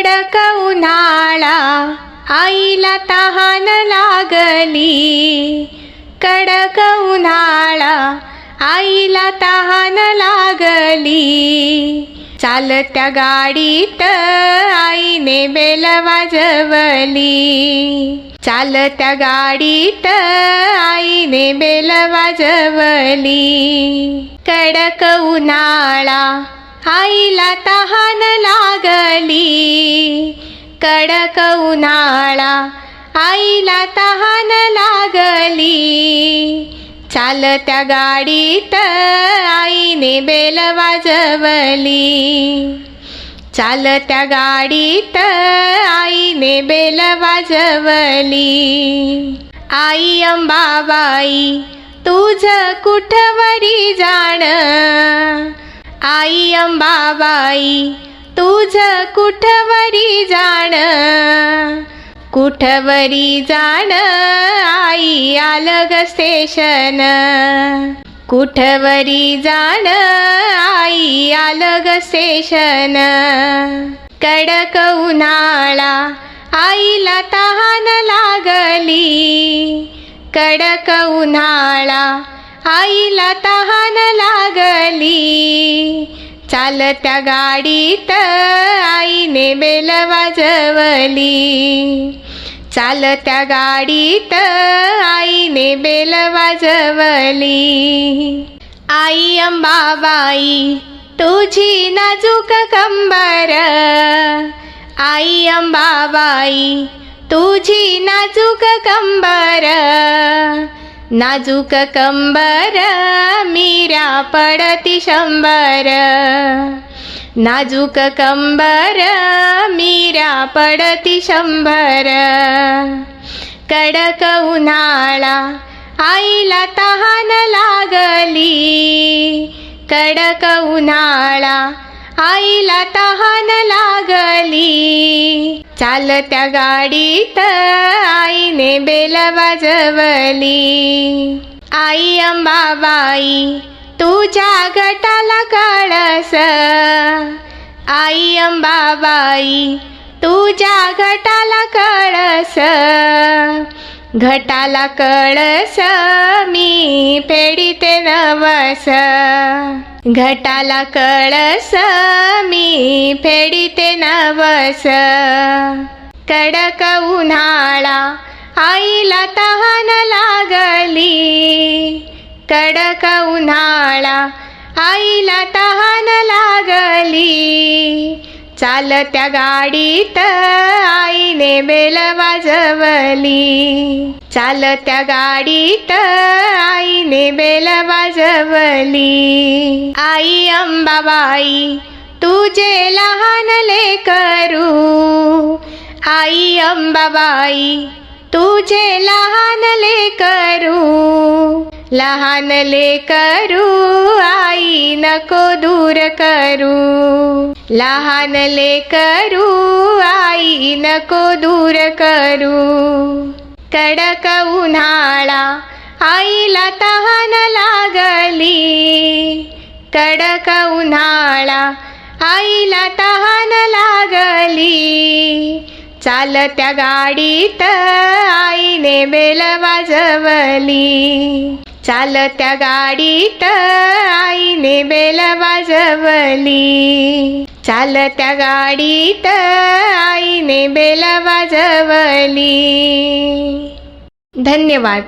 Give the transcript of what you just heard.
कडक उन्हाळा आईला तहान लागली कडक उन्हाळा आईला तहान लागली चालत्या गाडीत आईने बेल वाजवली चालत्या गाडीत आईने बेल वाजवली कडक उन्हाळा आईला तहान लागली. कडक उन्हाळा आईला तहान लागली. चालत्या गाडीत आईने बेल वाजवली. चालत्या गाडीत आईने बेल वाजवली. आई अंबाबाई तुझ कुठवरी जा? आई तुझ कुठवरी जाण? कुठवरी जाण? आई आलग स्टेशन कुठवरी जाण? आई आलग स्टेशन कडक उन्हाळा आईला तहान लागली. कडक उन्हाळा आईला तहान लागली. चालत्या गाडीत आईने बेल वाजवली. चालत्या गाडीत आईने बेल वाजवली. आई अंबाबाई तुझी नाजूक कंबर. आई अंबाबाई तुझी नाजूक कंबर. नाजूक कंबर मीरा पडती शंभर नाजूक कंबर मीरा पडती शंभर कडक उन्हाळा आईला तहान लागली. कडक उन्हाळा आईला तहान लागली. चालत्या गाडीत आईने बेल वाजवली. आई अंबाबाई तुझ्या गटाला कळस. आई अंबाबाई तुझ्या गटाला कळस. घटाला कळस मी फेडीते नवस. घटाला कळस मी फेडीते नवस कडक उन्हाळा आईला तहान लागली कडक उन्हाळा आईला तहान लागली चालत्या गाडीत आईने बेल वाजवली. चालत्या गाडीत आईने बेल वाजवली. आई अंबाबाई तुझे लहान लेकरू आई अंबाबाई तुझे लहान लेकरू लहान लेकरू आई नको दूर करू. लहान लेकरू आई नको दूर करू. कडक उन्हाळा आईला तहान लागली. कडक उन्हाळा आईला तहान लागली. चालत्या गाडीत आईने बेल वाजवली. चालत्या गाडीत आईने बेल वाजवली. चालत्या गाडीत आईने बेला वाजवली धन्यवाद.